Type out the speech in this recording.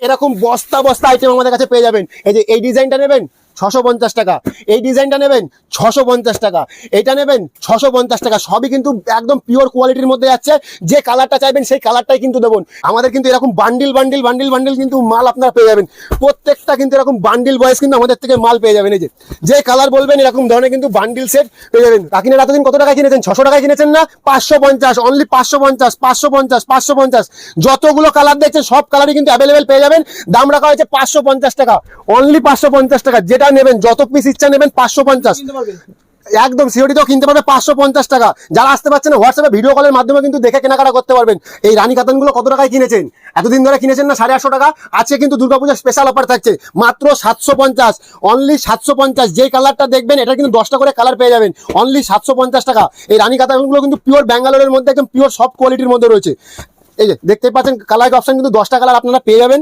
এরকম বস্তা বস্তা আইটেম আমাদের কাছে পেয়ে যাবেন। এই যে এই ডিজাইনটা নেবেন ছশো পঞ্চাশ টাকা। এই ডিজাইনটা নেবেন ছশো পঞ্চাশ টাকা। এটা নেবেন ছশো পঞ্চাশ টাকা। সবই কিন্তু একদম পিওর কোয়ালিটির মধ্যে যাচ্ছে। যে কালারটা চাইবেন সেই কালারটাই কিন্তু দেবেন আমাদের কিন্তু এরকম বান্ডিল বান্ডিল বান্ডিল বান্ডিল কিন্তু মাল আপনারা পেয়ে যাবেন। প্রত্যেকটা কিন্তু এরকম বান্ডিল বয়স কিন্তু আমাদের থেকে মাল পেয়ে যাবেন। এই যে যে কালার বলবেন, এরকম ধরনের কিন্তু বান্ডিল সেট পেয়ে যাবেন। কাকিনার এতদিন কত টাকা কিনেছেন? ছশো টাকায় কিনেছেন না? পাঁচশো পঞ্চাশ অনলি পাঁচশো পঞ্চাশ পাঁচশো পঞ্চাশ পাঁচশো পঞ্চাশ। যতগুলো কালার দেখছেন, সব কালারই কিন্তু অ্যাভেলেবেল পেয়ে যাবেন। দাম রাখা হয়েছে পাঁচশো পঞ্চাশ টাকা। অনলি পাঁচশো পঞ্চাশ টাকা। যেটা নেবেন যত পিস ইচ্ছা নেবেন পাঁচশো পঞ্চাশ। একদম সিওডিতেও কিনতে পারবে পাঁচশো পঞ্চাশ টাকা। যারা আসতে পারছেন হোয়াটসঅ্যাপে ভিডিও কলের মাধ্যমে কিন্তু দেখে কেনাকাটা করতে পারবেন। এই রানী কাতানগুলো কত টাকায় কিনেছেন? এতদিন ধরে কিনেছেন না সাড়ে আটশো টাকা? আজকে কিন্তু দুর্গাপূজার স্পেশাল অফার থাকছে। মাত্র সাতশো পঞ্চাশ অনলি সাতশো পঞ্চাশ। যে কালারটা দেখবেন এটা কিন্তু দশটা করে কালার পেয়ে যাবেন। অনলি সাতশো পঞ্চাশ টাকা। এই রানী কাতানগুলো কিন্তু পিওর ব্যাঙ্গালোরের মধ্যে একদম পিওর সব কোয়ালিটির মধ্যে রয়েছে। এই যে দেখতে পাচ্ছেন কালার অপশন কিন্তু দশটা কালার আপনারা পেয়ে যাবেন।